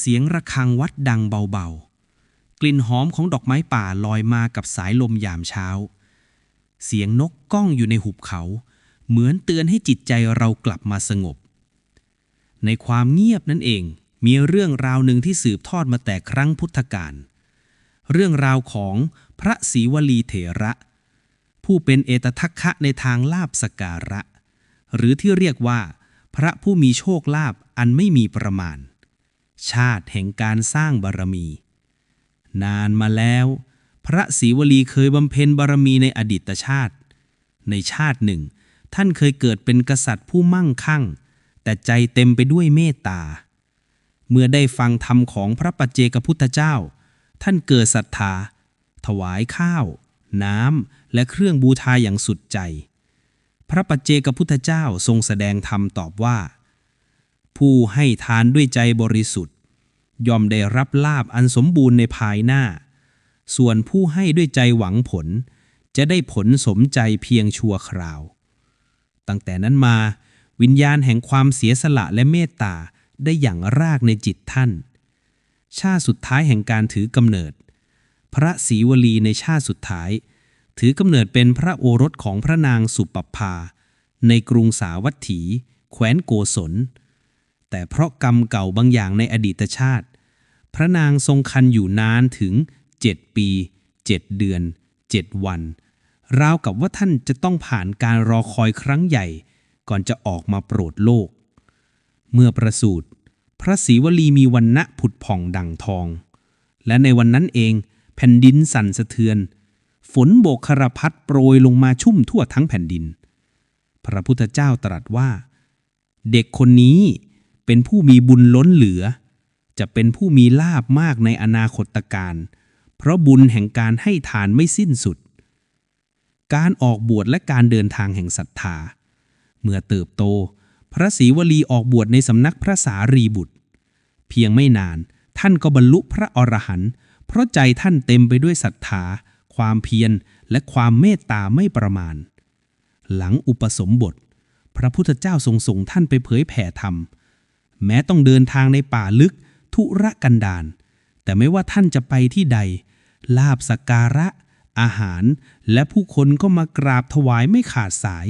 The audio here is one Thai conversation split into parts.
เสียงระฆังวัดดังเบาๆ กลิ่นหอมของดอกไม้ป่าลอยมากับสายลมยามเช้า เสียงนกก้องอยู่ในหุบเขา เหมือนเตือนให้จิตใจเรากลับมาสงบ ในความเงียบนั่นเอง มีเรื่องราวหนึ่งที่สืบทอดมาแต่ครั้งพุทธกาล เรื่องราวของพระศรีวลีเถระ ผู้เป็นเอตทัคคะในทางลาบสการะ หรือที่เรียกว่า พระผู้มีโชคลาภอันไม่มีประมาณ ชาติแห่งการสร้างบารมี นานมาแล้ว พระศรีวลีเคยบำเพ็ญบารมีในอดีตชาติ ในชาติหนึ่ง ท่านเคยเกิดเป็นกษัตริย์ผู้มั่งคั่ง แต่ใจเต็มไปด้วยเมตตา เมื่อได้ฟังธรรมของพระปัจเจกพุทธเจ้า ท่านเกิดศรัทธา ถวายข้าว น้ำและเครื่องบูชาอย่างสุดใจ พระปัจเจกพุทธเจ้าทรงแสดงธรรมตอบว่า ผู้ให้ทานด้วยใจบริสุทธิ์ ย่อมได้รับลาบอันสมบูรณ์ในภายหน้า ส่วนผู้ให้ด้วยใจหวังผล จะได้ผลสมใจเพียงชั่วคราว ตั้งแต่นั้นมาวิญญาณแห่งความเสียสละและเมตตาได้อย่างรากในจิตท่าน ชาติสุดท้ายแห่งการถือกำเนิด พระศรีวลีในชาติสุดท้าย ถือกำเนิดเป็นพระโอรสของพระนางสุปปภา ในกรุงสาวัตถี แคว้นโกศล แต่เพราะกรรมเก่าบางอย่างในอดีตชาติ พระนางทรงคันอยู่นานถึงเจ็ดปีเจ็ดเดือนเจ็ดวันราวกับว่าท่านจะต้องผ่านการรอคอยครั้งใหญ่ ก่อนจะออกมาโปรดโลก เมื่อประสูติพระศรีวลีมีวันณะผุดผ่องดังทอง และในวันนั้นเอง แผ่นดินสั่นสะเทือน ฝนโบกคารพัดโปรยลงมาชุ่มทั่วทั้งแผ่นดิน พระพุทธเจ้าตรัสว่า เด็กคนนี้ เป็นผู้มีบุญล้นเหลือ จะเป็นผู้มีลาบมากในอนาคตการ เพราะบุญแห่งการให้ทานไม่สิ้นสุด การออกบวชและการเดินทางแห่งศรัทธา เมื่อเติบโต พระศรีวลีออกบวชในสำนักพระสารีบุตร เพียงไม่นานท่านก็บรรลุพระอรหันต์เพราะใจท่านเต็มไปด้วยศรัทธา ความเพียร และความเมตตาไม่ประมาณ หลังอุปสมบท พระพุทธเจ้าทรงส่งท่านไปเผยแผ่ธรรม แม้ต้องเดินทางในป่าลึก ทุรกันดารแต่ไม่ว่าท่านจะไปที่ใด ลาบสักการะ อาหาร และผู้คนก็มากราบถวายไม่ขาดสาย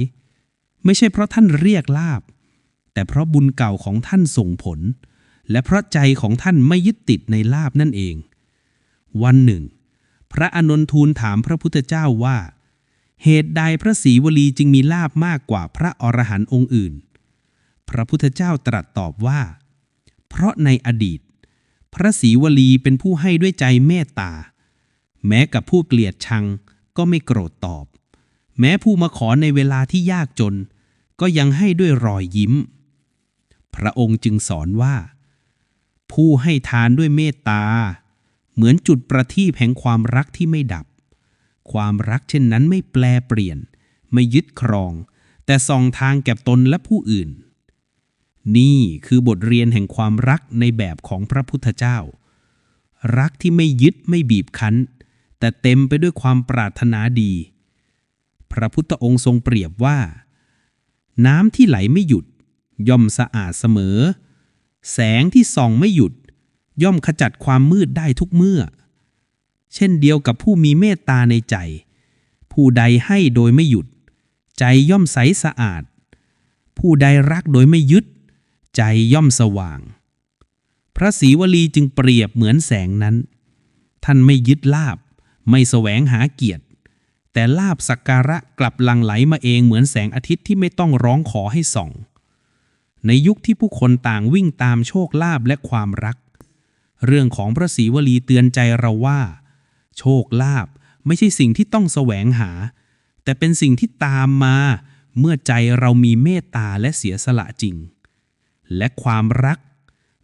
ไม่ใช่เพราะท่านเรียกลาบ แต่เพราะบุญเก่าของท่านส่งผล และเพราะใจของท่านไม่ยึดติดในลาบนั่นเอง วันหนึ่ง พระอนนท์ทูลถามพระพุทธเจ้าว่า เหตุใดพระศรีวลีจึงมีลาบมากกว่าพระอรหันต์องค์อื่น พระพุทธเจ้าตรัสตอบว่า เพราะในอดีต พระศรีวลีเป็นผู้ให้ด้วยใจเมตตา แม้กับผู้เกลียดชังก็ไม่โกรธตอบ แม้ผู้มาขอในเวลาที่ยากจน ก็ยังให้ด้วยรอยยิ้ม พระองค์จึงสอนว่า ผู้ให้ทานด้วยเมตตา เหมือนจุดประทีปแห่งความรักที่ไม่ดับ ความรักเช่นนั้นไม่แปลเปลี่ยน ไม่ยึดครอง แต่ส่องทางแก่ตนและผู้อื่น นี่คือบทเรียนแห่งความรักในแบบของพระพุทธเจ้า รักที่ไม่ยึดไม่บีบคั้น แต่เต็มไปด้วยความปรารถนาดี พระพุทธองค์ทรงเปรียบว่า น้ำที่ไหลไม่หยุด ย่อมสะอาดเสมอ แสงที่ส่องไม่หยุด ย่อมขจัดความมืดได้ทุกเมื่อ เช่นเดียวกับผู้มีเมตตาในใจ ผู้ใดให้โดยไม่หยุด ใจย่อมใสสะอาด ผู้ใดรักโดยไม่ยึด ใจย่อมสว่าง พระศรีวลีจึงเปรียบเหมือนแสงนั้น ท่านไม่ยึดลาบ ไม่แสวงหาเกียรติ แต่ลาบสักการะกลับหลังไหลมาเองเหมือนแสงอาทิตย์ที่ไม่ต้องร้องขอให้ส่อง ในยุคที่ผู้คนต่างวิ่งตามโชคลาภและความรัก เรื่องของพระศรีวลีเตือนใจเราว่า โชคลาภไม่ใช่สิ่งที่ต้องแสวงหา แต่เป็นสิ่งที่ตามมาเมื่อใจเรามีเมตตาและเสียสละจริง และความรัก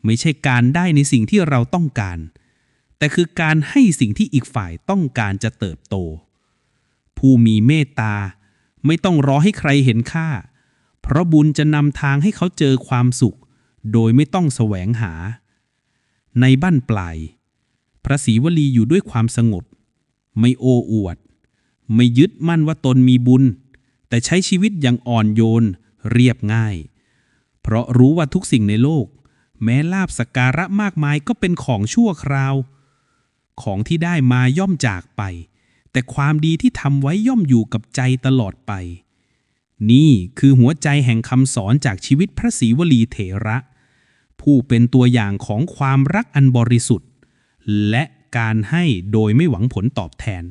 ไม่ใช่การได้ในสิ่งที่เราต้องการ แต่คือการให้สิ่งที่อีกฝ่ายต้องการจะเติบโต ผู้มีเมตตาไม่ต้องรอให้ใครเห็นค่า เพราะบุญจะนำทางให้เขาเจอความสุข โดยไม่ต้องแสวงหา ในบ้านปลาย พระศรีวลีอยู่ด้วยความสงบ ไม่โอ้อวด ไม่ยึดมั่นว่าตนมีบุญ แต่ใช้ชีวิตอย่างอ่อนโยนเรียบง่าย เพราะรู้ว่าทุกสิ่งในโลก แม้ลาบสกการะมากมายก็เป็นของชั่วคราว ของที่ได้มาย่อมจากไป แต่ความดีที่ทำไว้ย่อมอยู่กับใจตลอดไป นี่คือหัวใจแห่งคำสอนจากชีวิตพระศรีวลีเถระ ผู้เป็นตัวอย่างของความรักอันบริสุทธิ์ และการให้โดยไม่หวังผลตอบแทน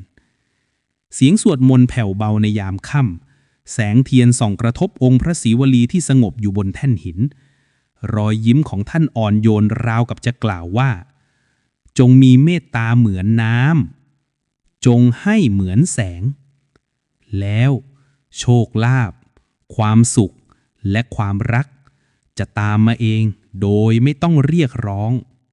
เสียงสวดมนต์แผ่วเบาในยามค่ำ แสงเทียนส่องกระทบองค์พระศรีวลีที่สงบอยู่บนแท่นหิน รอยยิ้มของท่านอ่อนโยนราวกับจะกล่าวว่า จงมีเมตตาเหมือนน้ำจงให้เหมือนแสง แล้ว โชคลาภความสุขและความรัก จะตามมาเองโดยไม่ต้องเรียกร้อง